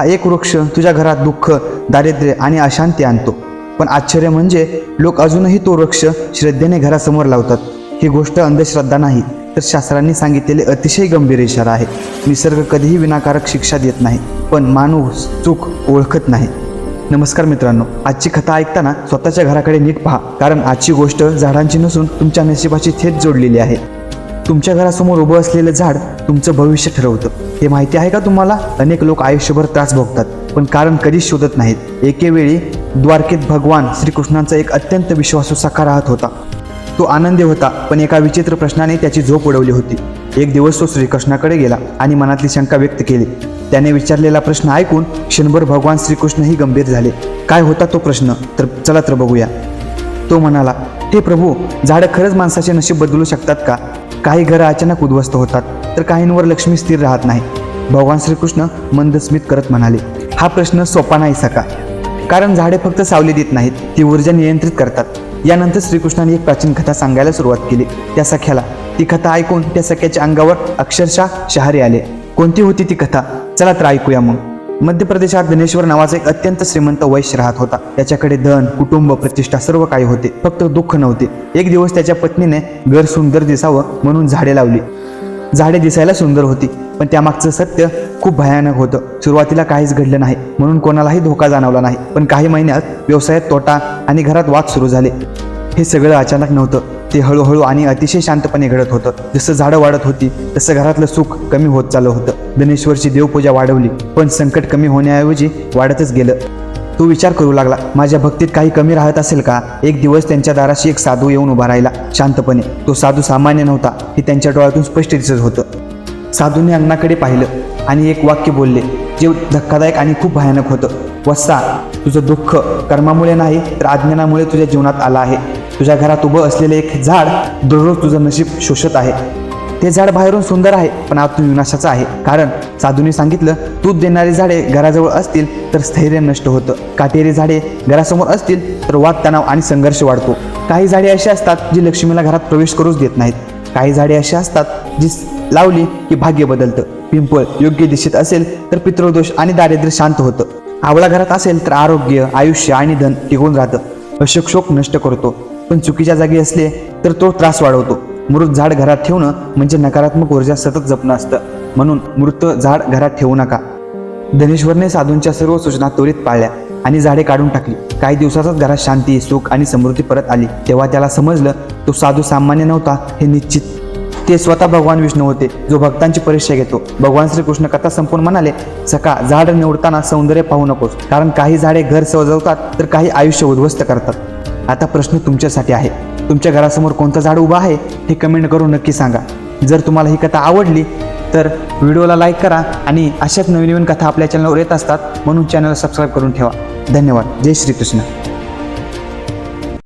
हा एक वृक्ष तुझ्या घरात दुःख दारिद्र्य आणि अशांती आणतो. पण आश्चर्य म्हणजे लोक अजूनही तो वृक्ष श्रद्धेने घरासमोर लावतात. ही गोष्ट अंधश्रद्धा नाही तर शास्त्रांनी सांगितलेले अतिशय गंभीर इशारा आहे. निसर्ग कधीही विनाकारक शिक्षा देत नाही पण माणूस चूक ओळखत नाही. नमस्कार मित्रांनो आजची कथा ऐकताना स्वतःच्या घराकडे नीट पहा कारण आजची गोष्ट झाडांची नसून तुमच्या नशिबाची थेट जोडलेली आहे. तुमच्या घरासमोर उभं असलेलं झाड तुमचं भविष्य ठरवतं. हे माहिती आहे का तुम्हाला? अनेक लोक आयुष्यभर त्रास भोगतात पण कारण कधीच शोधत नाहीत. एके वेळी द्वारकेत भगवान श्रीकृष्णांचा एक अत्यंत विश्वासू सखा राहत होता. तो आनंदी होता पण एका विचित्र प्रश्नाने त्याची झोप उडवली होती. एक दिवस तो श्रीकृष्णाकडे गेला आणि मनातली शंका व्यक्त केली. त्याने विचारलेला प्रश्न ऐकून क्षणभर भगवान श्रीकृष्णही गंभीर झाले. काय होता तो प्रश्न? तर चला तर बघूया. तो म्हणाला हे प्रभू झाडं खरंच माणसाचे नशीब बदलू शकतात का? काही घरं अचानक उद्ध्वस्त होतात तर काहींवर लक्ष्मी स्थिर राहत नाही. भगवान श्रीकृष्ण मंदस्मित करत म्हणाले हा प्रश्न सोपा नाही सका कारण झाडे फक्त सावली देत नाहीत ती ऊर्जा नियंत्रित करतात. यानंतर श्रीकृष्णाने एक प्राचीन कथा सांगायला सुरुवात केली. त्या सख्याला ती कथा ऐकून त्या सख्याच्या अंगावर अक्षरशः शहारे आले. कोणती होती ती कथा? चला तर ऐकूया मग. मध्य प्रदेशात ज्ञानेश्वर नावाचा एक अत्यंत श्रीमंत वैश्य राहत होता. त्याच्याकडे धन कुटुंब प्रतिष्ठा सर्व काही होते. फक्त दुःख नव्हते. एक दिवस त्याच्या पत्नीने घर सुंदर दिसावं म्हणून झाडे लावली. झाडे दिसायला सुंदर होती पण त्यामागचं सत्य खूप भयानक होतं. सुरुवातीला काहीच घडलं नाही म्हणून कोणालाही धोका जाणवला नाही. पण काही महिन्यात व्यवसायात तोटा आणि घरात वाद सुरू झाले. हे सगळं अचानक नव्हतं. ते हळूहळू आणि अतिशय शांतपणे घडत होतं. जसं झाडं वाढत होती तसं घरातलं सुख कमी होत चाललं होतं. धनेश्वरची देवपूजा वाढवली पण संकट कमी होण्याऐवजी वाढतच गेलं. तो विचार करू लागला माझ्या भक्तीत काही कमी राहत असेल का? एक दिवस त्यांच्या दाराशी एक साधू येऊन उभा राहिला शांतपणे. तो साधू सामान्य नव्हता हे त्यांच्या डोळ्यातून स्पष्ट दिसत होतं. साधूने अण्णाकडे पाहिलं आणि एक वाक्य बोलले जे धक्कादायक आणि खूप भयानक होतं. वत्सा तुझं दुःख कर्मामुळे नाही तर अज्ञानामुळे तुझ्या जीवनात आलं आहे. तुझ्या घरात उभं असलेले एक झाड दररोज तुझं नशीब शोषत आहे. ते झाड बाहेरून सुंदर आहे पण आतून विनाशाचं आहे. कारण साधूने सांगितलं दूध देणारी झाडे घराजवळ असतील तर स्थैर्य नष्ट होतं. काटेरी झाडे घरासमोर असतील तर वाद तणाव आणि संघर्ष वाढतो. काही झाडे अशी असतात जी लक्ष्मीला घरात प्रवेश करूच देत नाहीत. काही झाडे अशी असतात जी लावली की भाग्य बदलतं. पिंपळ योग्य दिशेत असेल तर पितृदोष आणि दारिद्र्य शांत होतं. आवळा घरात असेल तर आरोग्य आयुष्य आणि धन टिकून राहतं. अशोक शोक नष्ट करतो. पण चुकीच्या जागी असले तर तो त्रास वाढवतो. मृत झाड घरात ठेवणं म्हणजे नकारात्मक ऊर्जा सतत जपणं असतं. म्हणून मृत झाड घरात ठेवू नका. धनेश्वरने साधूंच्या सर्व सूचना त्वरित पाळल्या आणि झाडे काढून टाकली. काही दिवसातच घरात शांती सुख आणि समृद्धी परत आली. तेव्हा त्याला समजलं तो साधू सामान्य नव्हता हे निश्चित. ते स्वतः भगवान विष्णू होते जो भक्तांची परीक्षा घेतो. भगवान श्रीकृष्ण कथा संपून म्हणाले सका झाड निवडताना सौंदर्य पाहू नकोस कारण काही झाडे घर सजवतात तर काही आयुष्य उद्ध्वस्त करतात. आता प्रश्न तुमच्यासाठी आहे. तुमच्या घरासमोर कोणतं झाड उभं आहे हे कमेंट करून नक्की सांगा. जर तुम्हाला ही कथा आवडली तर व्हिडिओला लाईक करा आणि अशाच नवीन नवीन कथा आपल्या चॅनलवर येत असतात म्हणून चॅनल सबस्क्राईब करून ठेवा. धन्यवाद. जय श्रीकृष्ण.